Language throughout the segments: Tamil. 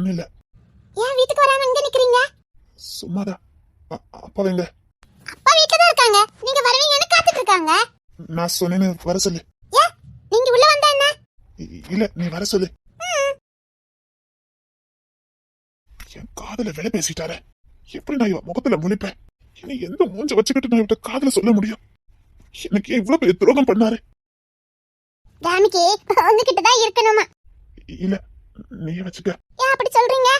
ஒண்ணும் இல்ல ஏன் வீட்டுக்கு வராம இங்க நிக்கிறீங்க? சும்மாதான். அப்பா எங்க அப்பா வீட்ல தான் இருக்காங்க. நீங்க வருவீங்கன்னு காத்துட்டு இருக்காங்க நான் சொன்னேன்னு வர சொல்லு. ஏன் நீங்க உள்ள வந்தா என்ன? இல்ல நீ வர சொல்லு. என் காதுல விலை பேசிட்டாரே. எப்படி நான் இவன் முகத்துல முழிப்பேன்? இனி எந்த மூஞ்ச வச்சுக்கிட்டு நான் இவட்ட காதுல சொல்ல முடியும்? எனக்கு இவ்வளவு பெரிய துரோகம் பண்ணாரு. டாமிக்கு உங்ககிட்ட தான் இருக்கணுமா இல்ல. நீயே வச்சுக்க. ஏன் அப்படி சொல்றீங்க?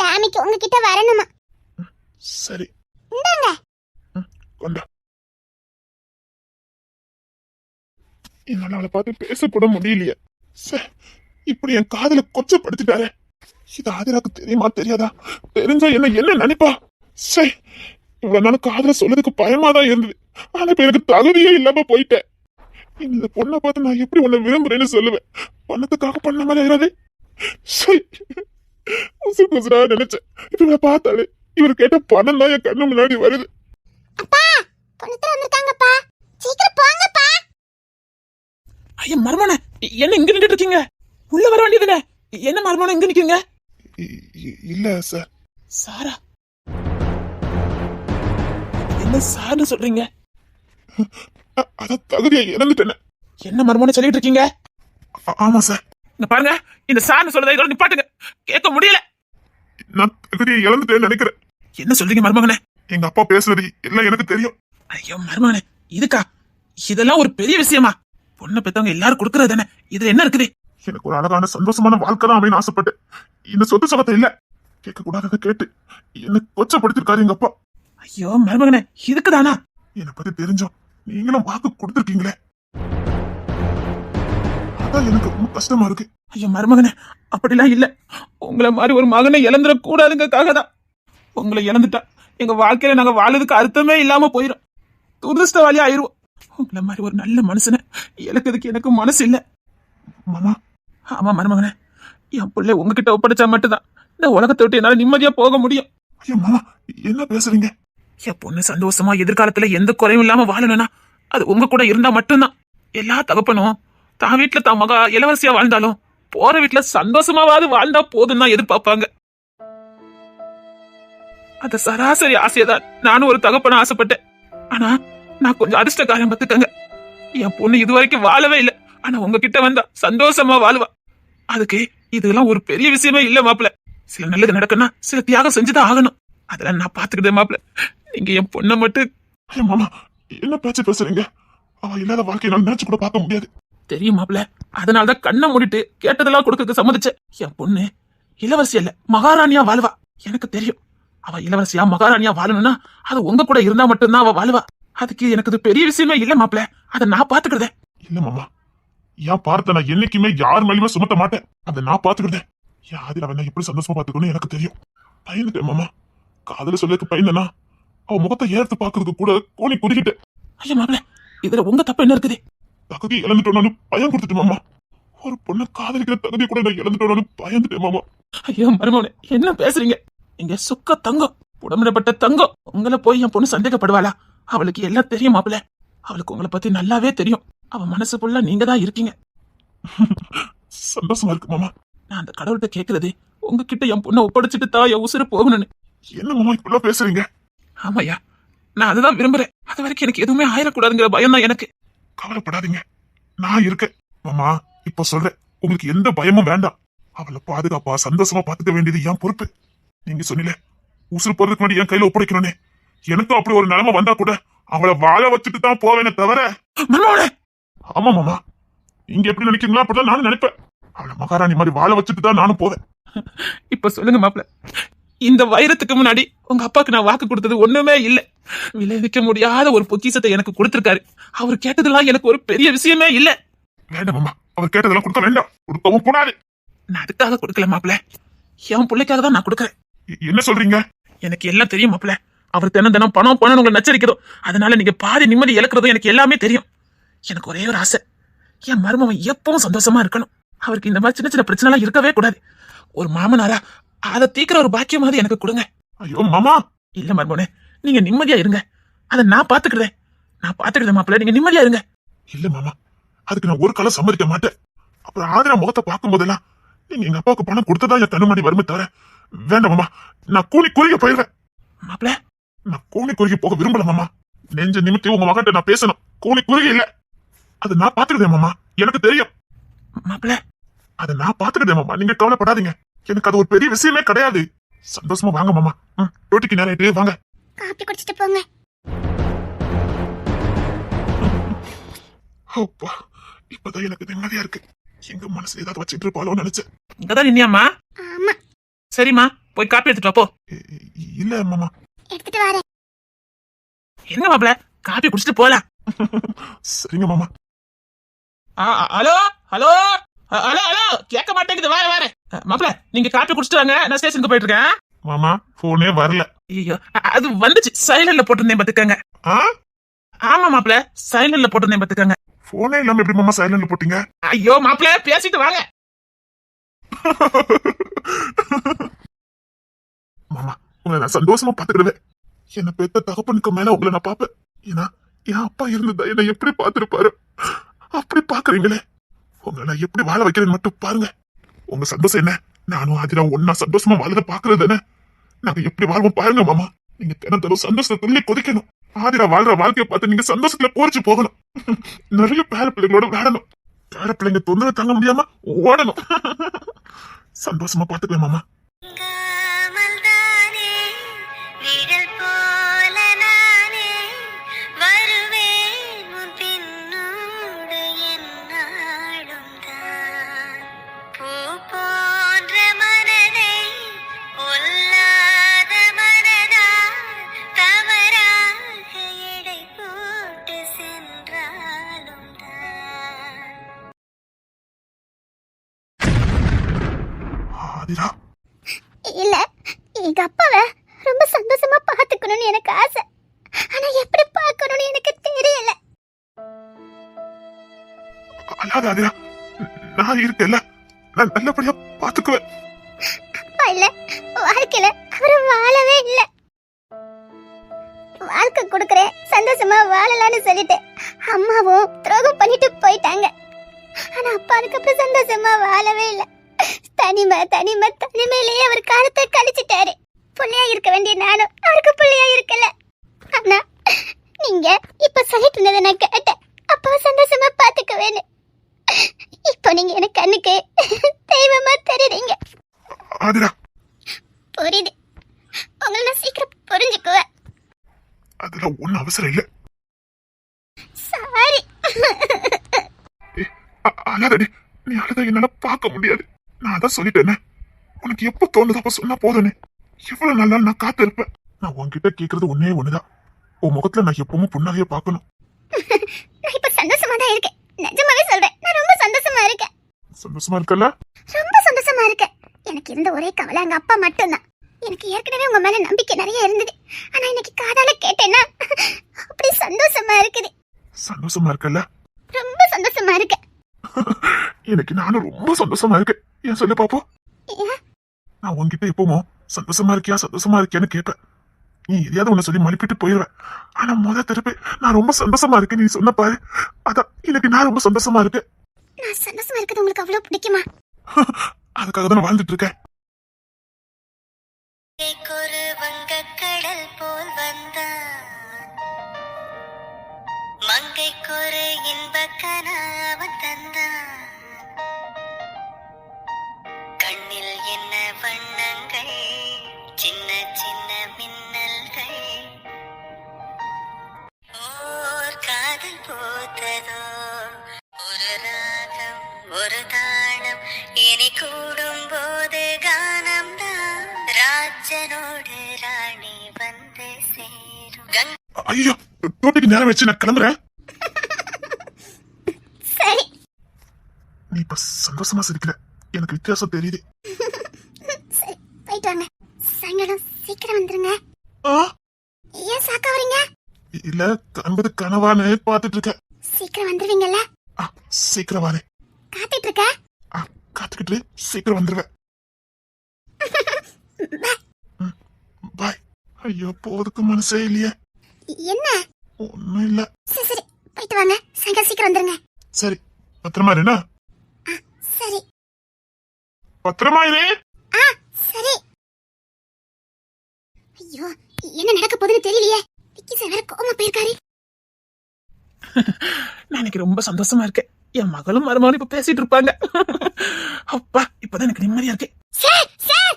டாமிக்கு உங்ககிட்ட வரணுமா? சரி. இந்தாங்க. கொண்டா என்னால அவளை பார்த்து பேசக்கூட முடியலையே. சே இப்படி என் காதுல கொச்சப்படுத்திட்டாரே. இது ஆதிராக்கு தெரியுமா தெரியாதா? தெரிஞ்சா என்ன என்ன நினைப்பா? சே இவ்வளவு நாள் காதுல சொல்லதுக்கு பயமா தான் இருந்தது. ஆனா இப்ப எனக்கு தகுதியே இல்லாம போயிட்டேன். இந்த பொண்ணை பார்த்து நான் எப்படி உன்னை விரும்புறேன்னு சொல்லுவேன். பணத்துக்காக பண்ண மாதிரி ஆயிராதே. சே உசுறு குசுரா நினைச்சேன். இப்ப இவளை பார்த்தாலே இவர் கேட்ட பணம் தான் என் கண்ணு முன்னாடி வருது. அப்பா பொண்ணு வந்திருக்காங்கப்பா. சீக்கிரம் போங்கப்பா. ஐயா மர்மன என்ன இங்க நின்னுட்டு இருக்கீங்க? உள்ள வர வேண்டியதுங்க. என்ன மர்மன இங்க நிக்கீங்க இ- இ- இல்ல சார் சாரா. என்ன சார்னு சொல்றீங்க? அ- அதான் தகுதியை இழந்துட்டேன் என்ன மர்மன சொல்லிட்டு இருக்கீங்க? ஆ- ஆமா சார் இங்க பாருங்க இந்த சார்னு சொல்றதை இதோட நிப்பாட்டுங்க. கேட்க முடியல. நான் தகுதியை இழந்துட்டேன்னு நினைக்கிறேன் என்ன சொல்றீங்க மருமகனே? எங்க அப்பா பேசுறது எல்லாம் எனக்கு தெரியும். ஐயோ மருமகனே இதுக்கா? இதெல்லாம் ஒரு பெரிய விஷயமா? பொண்ணை பெத்தவங்க எல்லாரும் கொடுக்கறது தானே? இதுல என்ன இருக்குது? எனக்கு ஒரு அழகான சந்தோஷமான வாழ்க்கை தான் அப்படின்னு ஆசைப்பட்டேன். இந்த சொத்து சகத்தை இல்ல. கேட்க கூடாததை கேட்டு என்ன கொச்சப்படுத்திருக்காரு எங்க அப்பா. ஐயோ மருமகனே இதுக்குதானா? என்னை பத்தி தெரிஞ்சோம் நீங்களும் வாக்கு கொடுத்துருக்கீங்களே. அதான் எனக்கு ரொம்ப கஷ்டமா இருக்கு. ஐயோ மருமகனே அப்படிலாம் இல்ல. உங்களை மாதிரி ஒரு மகனை இழந்துட கூடாதுங்கக்காக தான். உங்களை இழந்துட்டா எங்க வாழ்க்கையில நாங்க வாழறதுக்கு அர்த்தமே இல்லாம போயிடும் துரதிருஷ்டவாளி ஆயிருவோம். உங்களை மாதிரி ஒரு நல்ல மனுஷனை இழக்கிறதுக்கு எனக்கு மனசு இல்ல. மாமா. ஆமா மருமகனே. என் பிள்ளை உங்ககிட்ட ஒப்படைச்சா மட்டும்தான். இந்த உலகத்தை விட்டு என்னால நிம்மதியா போக முடியும். ஐயா மாமா என்ன பேசுறீங்க? என் பொண்ணு சந்தோஷமா எதிர்காலத்துல எந்த குறையும் இல்லாம வாழணும்னா அது உங்க கூட இருந்தா மட்டும்தான். எல்லா தகப்பனும் தான் வீட்டுல தான் மகா இளவரசியா வாழ்ந்தாலும் போற வீட்டுல சந்தோஷமாவது வாழ்ந்தா போதும் தான் எதிர்பார்ப்பாங்க. அந்த சராசரி ஆசையதான். நானும் ஒரு தகப்பன ஆசைப்பட்டேன். ஆனா நான் கொஞ்சம் அதிர்ஷ்டக்காரன் பத்துக்கங்க என் பொண்ணு இதுவரைக்கும் வாழவே இல்லை. ஆனா உங்ககிட்ட வந்தா சந்தோஷமா வாழ்வா. அதுக்கு இதெல்லாம் ஒரு பெரிய விஷயமே இல்ல மாப்பிள. சில நல்லது நடக்குன்னா சில தியாகம் செஞ்சுதான் ஆகணும். அதெல்லாம் நான் பாத்துக்கிட்டேன் மாப்பிள. நீங்க என் பொண்ணை மட்டும் மாமா என்ன பேச்சு பேசுறீங்க? அவ இல்லாத வாழ்க்கையை நான் நினைச்சு கூட பார்க்க முடியாது. தெரியும் மாப்பிள அதனாலதான் கண்ணை மூடிட்டு கேட்டதெல்லாம் கொடுக்கறதுக்கு சம்மதிச்சேன். என் பொண்ணு இளவரசி அல்ல மகாராணியா வாழ்வா. எனக்கு தெரியும். அவ இளவரசியா மகாராணியா வாழணும்னா அது உங்க கூட இருந்தா மட்டும்தான் அவ வாழ்வா. அதுக்கு எனக்கு இது பெரிய விஷயமே இல்ல மாப்பிள அதை நான் பாத்துக்கிறதே இல்ல மாமா. என் பார்த்த நான் என்னைக்குமே யார் மேலயுமே சுமத்த மாட்டேன். அதை நான் பாத்துக்கிட்டேன் என் ஆதிர அவன் எப்படி சந்தோஷமா பாத்துக்கணும் எனக்கு தெரியும். பயந்துட்டேன் மாமா. காதல சொல்லக்கு பயந்தனா? அவ முகத்தை ஏற்று பாக்குறதுக்கு கூட கோணி குறுக்கிட்டேன் ஐயா மாப்பிள இதுல உங்க தப்பு என்ன இருக்குது? தகுதி இழந்துட்டோன்னு பயம் கொடுத்துட்டு மாமா. ஒரு பொண்ணை காதலிக்கிற தகுதி கூட நான் இழந்துட்டோன்னு பயந்துட்டேன் மாமா. ஐயோ மருமவனே என்ன பேசுறீங்க? இங்க சுக்க தங்கம் புடமிடப்பட்ட தங்கம். உங்களை போய் என் பொண்ணு சந்தேகப்படுவாளா? அவளுக்கு எல்லாம் தெரியும் மாப்பிள அவளுக்கு உங்களை பத்தி நல்லாவே தெரியும். அவ மனசு ஃபுல்லா நீங்க தான் இருக்கீங்க. சந்தோஷமா இருக்கு மாமா. நான் அந்த கடவுள்கிட்ட கேக்குறது உங்ககிட்ட என் பொண்ணை ஒப்படைச்சிட்டு தான் என் உசுறு போகணும்னு. என்ன மாமா இப்படிலாம் பேசுறீங்க? ஆமாய்யா நான் அதுதான் விரும்புறேன். அது வரைக்கும் எனக்கு எதுவுமே ஆயிடக்கூடாதுங்கிற பயம் தான் எனக்கு. கவலைப்படாதீங்க. நான் இருக்கேன். மாமா இப்ப சொல்றேன். உங்களுக்கு எந்த பயமும் வேண்டாம். அவளை பாதுகாப்பா சந்தோஷமா பாத்துக்க வேண்டியது என் பொறுப்பு. நீங்க சொன்னீல உசுறு போறதுக்கு முன்னாடி என் கையில ஒப்படைக்கணும்னே. எனக்கும் அப்படி ஒரு நிலைமை வந்தா கூட அவளை வாழ வச்சுட்டு தான் போவேனே தவிர ஆமா மாமா. நீங்க எப்படி நினைக்கிறீங்களோ அப்படிதான் நானும் நினைப்பேன். அவளை மகாராணி மாதிரி வாழ வச்சுட்டு தான் நானும் போவேன். இப்ப சொல்லுங்க மாப்பிள இந்த வைரத்துக்கு முன்னாடி உங்க அப்பாக்கு நான் வாக்கு கொடுத்தது ஒண்ணுமே இல்ல. விளைவிக்க முடியாத ஒரு பொக்கிஷத்தை எனக்கு கொடுத்திருக்காரு. அவர் கேட்டதெல்லாம் எனக்கு ஒரு பெரிய விஷயமே இல்ல. வேண்டாம் அவர் கேட்டதெல்லாம் கொடுக்க வேண்டாம். கொடுக்கவும் கூடாது. நான் அதுக்காக கொடுக்கல மாப்பிள. என் பிள்ளைக்காக தான் நான் கொடுக்கறேன். என்ன சொல்றீங்க? எனக்கு எல்லாம் தெரியும் மாப்பிள. அவர் தினம் தினம் பணம் பணம் உங்களை நச்சரிக்கிறோம். அதனால நீங்க பாதி நிம்மதி இழக்கிறதும் எனக்கு எல்லாமே தெரியும். எனக்கு ஒரே ஒரு ஆசை. என் மருமவன் எப்பவும் சந்தோஷமா இருக்கணும். அவருக்கு இந்த மாதிரி சின்ன சின்ன பிரச்சனை எல்லாம் இருக்கவே கூடாது. ஒரு மாமனாரா அதை தீக்கிற ஒரு பாக்கியமாவது எனக்கு கொடுங்க. ஐயோ மாமா. இல்ல மருமவனே நீங்க நிம்மதியா இருங்க. அதை நான் பாத்துக்கிறேன். நான் பாத்துக்கிறேன் மாப்பிள்ள நீங்க நிம்மதியா இருங்க. இல்ல மாமா. அதுக்கு நான் ஒரு காலம் சம்மதிக்க மாட்டேன். அப்புறம் ஆதிரா முகத்தை பார்க்கும் போதெல்லாம் நீங்க எங்க அப்பாவுக்கு பணம் கொடுத்ததா என் கண்ணு முன்னாடி வருமே தவிர வேண்டாம் மாமா. நான் கூலி குறுகி போயிடுவேன் மாப்பிள நான் கூலி குறுகி போக விரும்பல மாமா. நெஞ்ச நிமித்தி உங்க மகன்கிட்ட நான் பேசணும். கூலி குறுகி இல்ல. அது நான் பாத்துக்கிட்டேன் மாமா. எனக்கு தெரியும். மாப்பிள அதை நான் பாத்துக்கிட்டேன் மாமா. நீங்க கவலைப்படாதீங்க. எனக்கு அது ஒரு பெரிய விஷயமே கிடையாது. சந்தோஷமா வாங்க மாமா. ரொட்டிக்கு நேரம் ஆயிட்டு வாங்க. காப்பி குடிச்சிட்டு போங்க. அப்பா இப்பதான் எனக்கு நிம்மதியா இருக்கு. எங்க மனசு ஏதாவது வச்சுட்டு இருப்பாளோன்னு நினைச்சேன். இங்கதான் நின்னியாம்மா? ஆமா. சரிம்மா போய் காப்பி எடுத்துட்டு வா போ. இல்ல மாமா. எடுத்துட்டு வரேன். என்ன மாப்பிள? காப்பி குடிச்சிட்டு போலாம். சரிங்க மாமா. ஹலோ? ஹலோ? ஹலோ ஹலோ கேட்க மாட்டேங்குது. வேற வேற மாப்பிள நீங்க காப்பி குடிச்சிட்டு வாங்க. நான் ஸ்டேஷனுக்கு போயிட்டு இருக்கேன். மாமா போனே வரல. ஐயோ அது வந்துச்சு. சைலண்ட்ல போட்டிருந்தேன் பாத்துக்கங்க. ஆமா மாப்பிள சைலண்ட்ல போட்டிருந்தேன் பாத்துக்கங்க. போனே இல்லாம எப்படி மாமா சைலண்ட்ல போட்டீங்க? ஐயோ மாப்பிள பேசிட்டு வாங்க. மாமா உங்களை நான் சந்தோஷமா பாத்துக்கிடுவேன். என்ன பெத்த தகப்பனுக்கு மேல உங்களை நான் பாப்பேன் ஏன்னா என் அப்பா இருந்ததா என்ன எப்படி பாத்துருப்பாரு அப்படி பாக்குறீங்களே உங்களை நான் எப்படி வாழ வைக்கிறேன்னு மட்டும் பாருங்க. உங்க சந்தோஷம் என்ன? நானும் ஆதிரா ஒன்னா சந்தோஷமா வாழத பாக்குறது என்ன நாங்க எப்படி வாழ்வோம் பாருங்க மாமா. நீங்க தினம் தரும் சந்தோஷத்தை துள்ளி கொதிக்கணும். ஆதிரா வாழ்ற வாழ்க்கையை பார்த்து நீங்க சந்தோஷத்துல போரிச்சு போகணும். நிறைய பேர பிள்ளைங்களோட விளையாடணும். பேர பிள்ளைங்க தொந்தரவு தாங்க முடியாம ஓடணும். சந்தோஷமா பாத்துக்கலாம் மாமா. நல்லபடியா பாத்துக்குவேன் இல்ல வாழ்க்கையில அவரு வாழவே இல்ல. வாழ்க்கை கொடுக்கறேன் சந்தோஷமா வாழலாம்னு சொல்லிட்டு அம்மாவும் துரோகம் பண்ணிட்டு போயிட்டாங்க. ஆனா அப்பா அதுக்கப்புறம் சந்தோஷமா வாழவே இல்ல. தனிமை தனிமை தனிமையிலேயே அவர் காலத்தை கழிச்சிட்டாரு. புள்ளையா இருக்க வேண்டிய நானும் அவருக்கு புள்ளையா இருக்கல. ஆனா நீங்க இப்ப சொல்லிட்டு இருந்ததை நான் கேட்டேன். அப்பாவை சந்தோஷமா பாத்துக்குவேன்னு இப்போ நீங்க எனக்கு கண்ணுக்கு தெய்வமா தெரியுறீங்க. ஆதிரா. புரியுது. உங்களை நான் சீக்கிரம் புரிஞ்சுக்குவேன். அதெல்லாம் ஒண்ணும் அவசரம் இல்ல. சாரி அழாதடி. நீ அழுத என்னால பார்க்க முடியாது. நான் அதான் சொல்லிட்டேனே. உனக்கு எப்ப தோணுதோ அப்ப சொன்னா போதுனே எவ்வளவு நாள் நான் காத்து இருப்பேன் நான் உன்கிட்ட கேக்குறது ஒன்னே ஒண்ணுதான். உன் முகத்துல நான் எப்பவும் புண்ணாகைய பார்க்கணும். நான் இப்ப சந்தோஷமா தான் இருக்கேன். நிஜமாவே சொல்றேன். நான் ரொம்ப சந்தோஷமா இருக்கேன். சந்தோஷமா இருக்கல ரொம்ப சந்தோஷமா இருக்கேன். எனக்கு இருந்த ஒரே கவலை எங்க அப்பா மட்டும்தான். எனக்கு ஏற்கனவே உங்க மேல நம்பிக்கை நிறைய இருந்தது. ஆனா இன்னைக்கு காதால கேட்டேன்னா அப்படி சந்தோஷமா இருக்குது. சந்தோஷமா இருக்கல ரொம்ப சந்தோஷமா இருக்கேன். எனக்கு நானும் ரொம்ப சந்தோஷமா இருக்கேன். ஏன் சொல்லு பாப்போம்? நான் உன்கிட்ட எப்பவும் சந்தோஷமா இருக்கியா சந்தோஷமா இருக்கியான்னு கேட்பேன் நீ எதையாவது உன்னை சொல்லி மழுப்பிட்டு போயிடுவேன் ஆனா முத திருப்பி நான் ரொம்ப சந்தோஷமா இருக்கேன் நீ சொன்ன பாரு. அதான் இன்னைக்கு நான் ரொம்ப சந்தோஷமா இருக்கேன் நான் சந்தோஷமா இருக்கிறது உங்களுக்கு அவ்வளவு பிடிக்குமா? அதுக்காக தான் நான் வாழ்ந்துட்டு இருக்கேன். ஒரு வங்கக்கடல் போல் வந்தான். மங்கைக்கொரு இன்ப கனாவன் ஐயோ டோட்டிக்கு நேரம் வச்சு நான் கிளம்புறேன். சரி. நீ இப்ப சந்தோஷமா சிரிக்கல எனக்கு வித்தியாசம் தெரியுது. சரி போயிட்டு வாங்க. சாயங்காலம் சீக்கிரம் வந்துருங்க. ஆ? ஏன் சாக்கா வரீங்க? இல்ல கண்பது கனவான்னு பாத்துட்டு இருக்கேன். சீக்கிரம் வந்துருவீங்கல்ல? ஆ, சீக்கிரம் வாரேன் காத்துட்டு இருக்க? ஆ, காத்துக்கிட்டு சீக்கிரம் வந்துருவேன். பாய். ஐயோ போறதுக்கு மனசே இல்லையே. என்ன? ஒண்ணும் இல்ல சரி சரி. போயிட்டு வாங்க. சாயங்காலம் சீக்கிரம் வந்துருங்க. சரி பத்திரமா இருனா சரி. பத்திரமா இரு. ஆ சரி. ஐயோ என்ன நடக்க போகுதுன்னு தெரியலையே. விக்கி சார் வேற கோமா போயிருக்காரு. நான் எனக்கு ரொம்ப சந்தோஷமா இருக்கேன். என் மகளும் மருமகனும் இப்ப பேசிட்டு இருப்பாங்க. அப்பா இப்பதான் எனக்கு நிம்மதியா இருக்கு. Sir sir.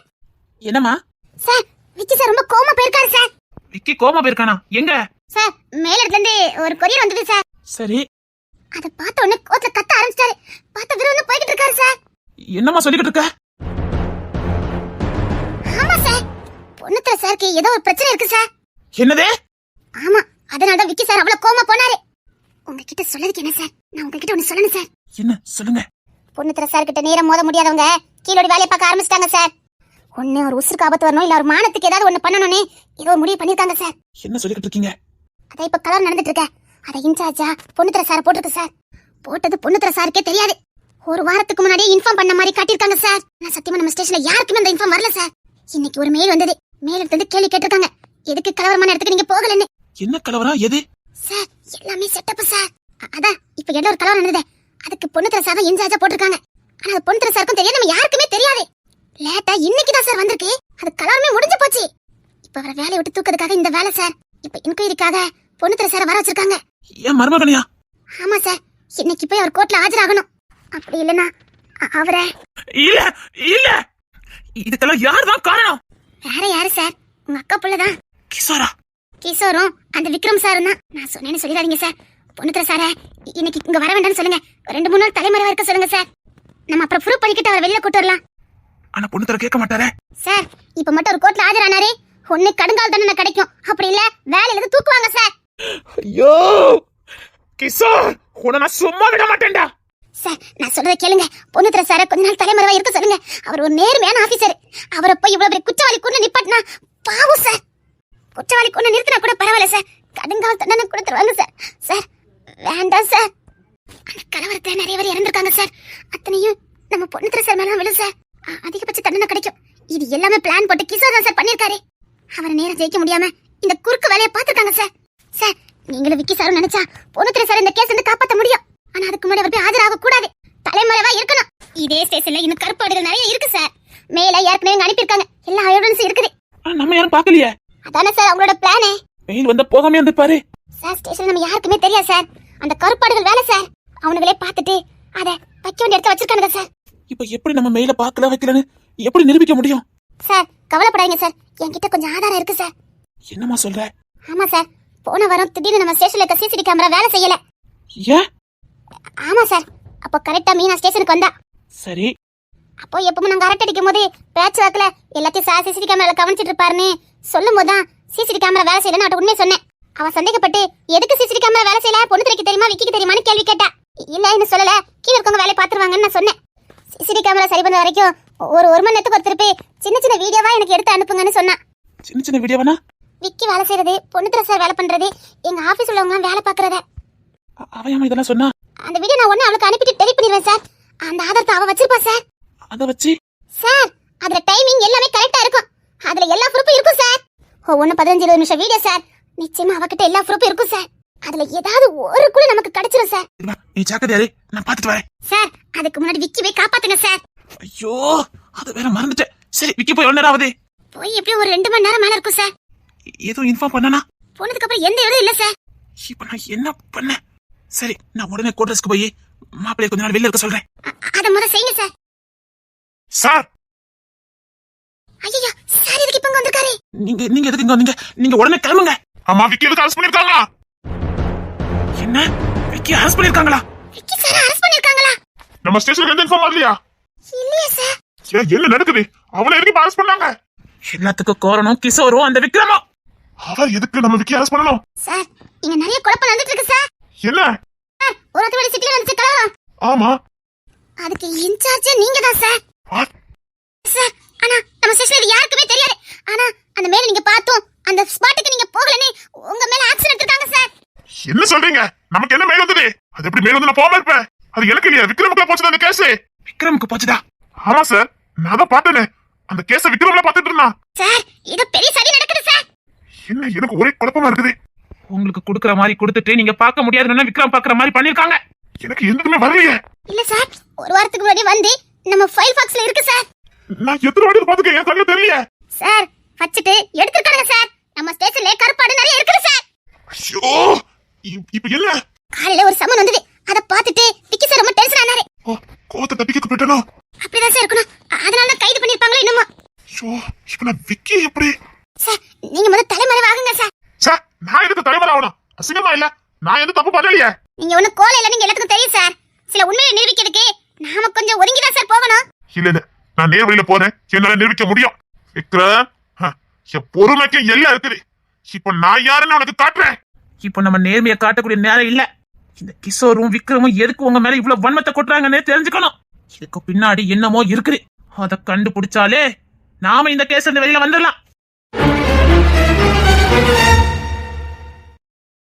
என்னம்மா? சார் விக்கி சார் ரொம்ப கோமா போயிருக்காரு சார். விக்கி கோமா போயிருக்கானா? எங்க? சார் மேலிடத்துல இருந்து ஒரு கொரியர் வந்தது சார். சரி. அத பார்த்த உடனே கோத்துல கத்த ஆரம்பிச்சிட்டாரு. பார்த்த விரோதம் போய்கிட்டு இருக்காரு சார். என்னம்மா சொல்லிக்கிட்டு இருக்க? ஆமா சார். பொண்ணுத்துல சாருக்கு ஏதோ ஒரு பிரச்சனை இருக்கு சார். என்னதே? ஆமா அதனால தான் விக்கி சார் அவ்வளவு கோமா போனாரு. உங்ககிட்ட சொல்லதுக்கு என்ன சார்? நான் உங்ககிட்ட ஒண்ணு சொல்லணும் சார். என்ன? சொல்லுங்க. பொண்ணுத்திர சார் கிட்ட நேரம் மோத முடியாதவங்க கீழோடி வேலையை பார்க்க ஆரம்பிச்சிட்டாங்க சார். ஒண்ணு ஒரு உசுருக்கு ஆபத்து வரணும் இல்ல ஒரு மானத்துக்கு ஏதாவது ஒண்ணு பண்ணணும்னு ஏதோ ஒரு முடிவு பண்ணிருக்காங்க சார். என்ன சொல்லிக்கிட்டு இருக்கீங்க? அதை இப்ப கலர் நடந்துட்டு இருக்க. அதை இன்சார்ஜா பொண்ணுத்திர சார் போட்டிருக்கு சார். போட்டது பொண்ணுத்திர சாருக்கே தெரியாது. ஒரு வாரத்துக்கு முன்னாடியே இன்ஃபார்ம் பண்ண மாதிரி காட்டியிருக்காங்க சார். நான் சத்தியமா நம்ம ஸ்டேஷன்ல யாருக்குமே அந்த இன்ஃபார்ம் வரல சார். இன்னைக்கு ஒரு மெயில் வந்தது. மெயில் எடுத்தது கேள்வி கேட்டிருக்காங்க. எதுக்கு கலவரமான இடத்துக்கு நீங்க போகலன்னு? என்ன கலவரம்? எது? சார் எல்லாமே செட்டப் சார். அதான் இப்ப என்ன ஒரு கலவரம் நடந்தது. அதுக்கு பொண்ணுத்திர சார் தான் இன்சார்ஜா போட்டிருக்காங்க. ஆனா அது பொண்ணுத்திர சாருக்கும் தெரியாது நம்ம யாருக்குமே தெரியாது. லேட்டா இன்னைக்கு தான் சார் வந்திருக்கு. அது கலவரமே முடிஞ்சு போச்சு. இப்ப அவரை வேலையை விட்டு தூக்கிறதுக்காக இந்த வேலை சார். இப்ப இன்கொயரிக்காக பொண்ணுத்திர சார வர வச்சிருக்காங்க. என் மருமகனையா? ஆமா சார். இன்னைக்கு போய் அவர் கோர்ட்ல ஆஜராகணும். அப்படி இல்லைன்னா அ- அவரை இல்ல இல்ல. இதுக்கெல்லாம் யார் தான் காரணம்? வேற யாரு சார்? உங்க அக்கா புள்ளதான். கிஷோரா? கிஷோரும் அந்த விக்ரம் சாரும் தான். நான் சொன்னேன்னு சொல்லிடாதீங்க சார். பொண்ணுத்திர சார இன்னைக்கு இங்க வர வேண்டாம்னு சொல்லுங்க. ரெண்டு மூணு நாள் தலைமறைவா இருக்க சொல்லுங்க சார். நம்ம அப்புறம் ப்ரூவ் பண்ணிக்கிட்டு அவரை வெளியில கூட்டு வரலாம். ஆனா பொண்ணு தர கேட்க மாட்டாரே? சார் இப்ப மட்டும் ஒரு கோர்ட்ல ஆஜரானாரே. ஒண்ணு கடுங்கால் தண்டனை கிடைக்கும். அப்படி இல்ல வேலையில இருந்து தூக்குவாங்க சார். ஐயோ! கிஷோர் உன்னை நான் சும்மா விட மாட்டேன்டா. சார் நான் சொல்றத கேளுங்க. பொண்ணுத்திர சார கொஞ்ச நாள் தலைமறைவா இருக்க சொல்லுங்க. அவர் ஒரு நேர்மையான ஆபீசர் அவரை போய் இவ்வளவு பெரிய குற்றவாளி கொண்டு நிப்பாட்டினா பாவம் சார். குற்றவாளி கொண்டு நிறுத்தினா கூட பரவாயில்ல சார். கடுங்கால் தண்டனை கொடுத்துருவாங்க சார். சார் வேண்டாம் சார். அந்த கலவரத்துல நிறைய பேர் இறந்திருக்காங்க சார். அத்தனையும் நம்ம பொண்ணுத்திர சார் மேல விழும் சார். அதிகபட்ச தண்டனை கிடைக்கும். இது எல்லாமே பிளான் போட்டு கிஷோர் தான் சார் பண்ணிருக்காரு. அவரை நேரம் ஜெயிக்க முடியாம இந்த குறுக்கு வேலையை பார்த்திருக்காங்க சார் சார் நீங்களும் விக்கி சாரும் நினைச்சா பொண்ணுத்திர சார் இந்த கேஸ் வந்து காப்பாத்த முடியும். ஆனா அதுக்கு முன்னாடி அவர் போய் ஆஜராக கூடாது தலைமறைவா இருக்கணும். இதே ஸ்டேஷன்ல இன்னும் கருப்பாடுகள் நிறைய இருக்கு சார் மேல ஏற்கனவே அனுப்பியிருக்காங்க. எல்லா எவிடன்ஸும் இருக்குது. நம்ம யாரும் பாக்கலையே அதானே சார் அவங்களோட பிளானே வெயில் வந்த போகாமே வந்து பாரு சார் ஸ்டேஷன் நம்ம யாருக்குமே தெரியாது சார் அந்த கருப்பாடுகள் வேலை சார் அவனுங்களே பார்த்துட்டு அதை வைக்க வேண்டிய இடத்த வச்சிருக்கானுங்க சார் இப்ப எப்படி நம்ம மெயில பாக்கல வைக்கலன்னு எப்படி நிரூபிக்க முடியும்? சார் கவலைப்படாதீங்க சார். என்கிட்ட கொஞ்சம் ஆதாரம் இருக்கு சார். என்னம்மா சொல்ற? ஆமா சார். போன வாரம் திடீர்னு நம்ம ஸ்டேஷன்ல இருக்க சிசிடி கேமரா வேலை செய்யல. ஏன்? ஆமா சார். அப்போ கரெக்டா மீனா ஸ்டேஷனுக்கு வந்தா. சரி. அப்போ எப்பவும் நாங்க அரட்டை அடிக்கும் போது பேட்ச் வாக்குல எல்லாத்தையும் சார் சிசிடி கேமரால கவனிச்சிட்டு இருப்பாருன்னு சொல்லும் போதுதான் சிசிடி கேமரா வேலை செய்யலன்னு அவட்ட உண்மையை சொன்னேன். அவ சந்தேகப்பட்டு எதுக்கு சிசிடி கேமரா வேலை செய்யல? பொண்ணு தெரியுமா? விக்கிக்கு தெரியுமான்னு கேள்வி கேட்டா. இல்ல இன்னும் சொல்லல. கீழ இருக்கவங்க வேலையை பாத்துருவாங்கன்னு நான் சொன்னேன். சிசிடி கேமரா சரி பண்ண வரைக்கும் ஒரு ஒரு மணி நேரத்துக்கு ஒரு திருப்பி சின்ன சின்ன வீடியோவா எனக்கு எடுத்து அனுப்புங்கன்னு சொன்னா சின்ன சின்ன வீடியோ வேணா விக்கி வேலை செய்யறது பொண்ணு சார் வேலை பண்றது எங்க ஆபீஸ் உள்ளவங்க வேலை பாக்குறத அ- அவ ஏம்மா இதெல்லாம் சொன்னா? அந்த வீடியோ நான் உடனே அவளுக்கு அனுப்பிட்டு டெலிட் பண்ணிடுவேன் சார் அந்த ஆதாரத்தை அவ வச்சிருப்பா சார் அத வச்சு? சார் அதுல டைமிங் எல்லாமே கரெக்டா இருக்கும். அதுல எல்லா ப்ரூஃபும் இருக்கும் சார் ஒன்னு பதினஞ்சு இருபது நிமிஷம் வீடியோ சார் நிச்சயமா அவகிட்ட எல்லா ப்ரூஃபும் இருக்கும் சார் அதுல ஏதாவது ஒரு குழு நமக்கு கிடைச்சிரும் சார் நீ ஜாக்கிரதையாரு நான் பாத்துட்டு வரேன். சார் அதுக்கு முன்னாடி விக்கி போய் காப்பாத்துங்க சார் ஐயோ அது வேற மறந்துட்டேன். சரி விக்கி போய் எவ்வளவு நேரம் ஆகுது. போய் எப்படியும் ஒரு ரெண்டு மணி நேரம் மேல இருக்கும் சார் எதுவும் இன்ஃபார்ம் பண்ணனா? போனதுக்கு அப்புறம் எந்த இடம் இல்ல சார் இப்ப நான் என்ன பண்ணேன் சரி நான் உடனே கோட்ரஸ்க்கு போய் மாப்பிள்ளைய கொஞ்ச நாள் வெளில இருக்க சொல்றேன். அத முத செய்யுங்க சார் சார் ஐயோ சார் எதுக்கு இப்ப இங்க வந்திருக்காரு? நீங்க நீங்க எதுக்கு இங்க வந்தீங்க? நீங்க உடனே கிளம்புங்க. அம்மா விக்கி எதுக்கு அரசு பண்ணிருக்காங்களா? என்ன? விக்கி அரஸ்ட் பண்ணிருக்காங்களா? விக்கி சார் அரெஸ்ட் பண்ணிருக்காங்களா? நம்ம ஸ்டேஷனுக்கு எந்த இன்ஃபார்ம் வரலையா இல்லையா சார் ஏன் என்ன நடக்குது? அவனை எதுக்கு அரசு பண்ணாங்க? எல்லாத்துக்கும் கோரணும் கிஷோரும் அந்த விக்ரமும் அவர் எதுக்கு நம்ம விக்கி அரசு பண்ணணும்? சார் இங்க நிறைய குழப்பம் நடந்துட்டு இருக்கு சார் என்ன? சார் ஒரு வேலை சிட்டில வந்துச்சு கலவரம் ஆமா. அதுக்கு இன்சார்ஜ் நீங்க தான் சார்? சார் ஆனா நம்ம ஸ்டேஷன்ல இது யாருக்குமே தெரியாது. ஆனா அந்த மேல நீங்க பார்த்தோம். அந்த ஸ்பாட்டுக்கு நீங்க போகலன்னு உங்க மேல ஆக்ஷன் எடுத்திருக்காங்க சார் என்ன சொல்றீங்க? நமக்கு என்ன மேல் வந்தது? அது எப்படி மேல் வந்து நான் போகாம இருப்பேன். அது எனக்கு இல்லையா விக்ரமுக்குள்ள போச்சு அந்த கேஸ். விக்ரமுக்கு போச்சுதா ஆமா சார் நான் தான் பார்த்தேனே. அந்த கேஸ விக்ரம்ல பார்த்துட்டு இருந்தான். சார் இது பெரிய சரி நடக்குது சார் என்ன எனக்கு ஒரே குழப்பமா இருக்குது. உங்களுக்கு கொடுக்குற மாதிரி கொடுத்துட்டு நீங்க பார்க்க முடியாதுன்னா விக்ரம் பாக்குற மாதிரி பண்ணிருக்காங்க எனக்கு எதுக்குமே வரலையே. இல்ல சார் ஒரு வாரத்துக்கு முன்னாடி வந்து நம்ம ஃபைல் பாக்ஸ்ல இருக்கு சார் நான் எத்தனை வாட்டி பாத்துக்க என் கண்ணு தெரியல சார் வச்சுட்டு எடுத்துருக்காங்க சார் நம்ம ஸ்டேஷன்ல கருப்பாடு நிறைய இருக்குது சார் ஐயோ! இப்ப காலையில ஒரு சம்மன் வந்தது. அதை பார்த்துட்டு விக்கி சார் ரொம்ப டென்ஷன் ஆனாரு. ஓ, கோவத்தை தப்பிக்க போயிட்டனோ? அப்படிதான் சார் இருக்கணும். அதனால தான் கைது பண்ணிருப்பாங்களோ என்னமோ. ஐயோ இப்ப நான் விக்கி எப்படி? சார் நீங்க முதல்ல தலைமறை வாங்குங்க சார் சார் நான் எதுக்கு தலைவர் ஆகணும்? அசிங்கமா இல்ல? நான் எந்த தப்பு பண்ணலையே. நீங்க ஒண்ணு கோலை இல்ல நீங்க எல்லாத்துக்கும் தெரியும் சார் சில உண்மையை நிரூபிக்கிறதுக்கு நாம கொஞ்சம் ஒதுங்கி தான் சார் போகணும். இல்ல இல்ல. நான் நேர் வழியில போறேன். என்னால நிரூபிக்க முடியும். விக்ரம் ஹ, என் பொறுமைக்கு எல்லாம் இருக்குது. இப்ப நான் யாருன்னு உனக்கு காட்டுறேன். இப்போ நம்ம நேர்மையை காட்டக்கூடிய நேரம் இல்ல. இந்த கிஷோரும் விக்ரமும் எதுக்கு உங்க மேல இவ்வளவு வன்மத்தை கொட்டுறாங்கன்னு தெரிஞ்சுக்கணும். இதுக்கு பின்னாடி என்னமோ இருக்குது. அதை கண்டுபிடிச்சாலே நாம இந்த கேஸ் இந்த வெளியில வந்துடலாம்.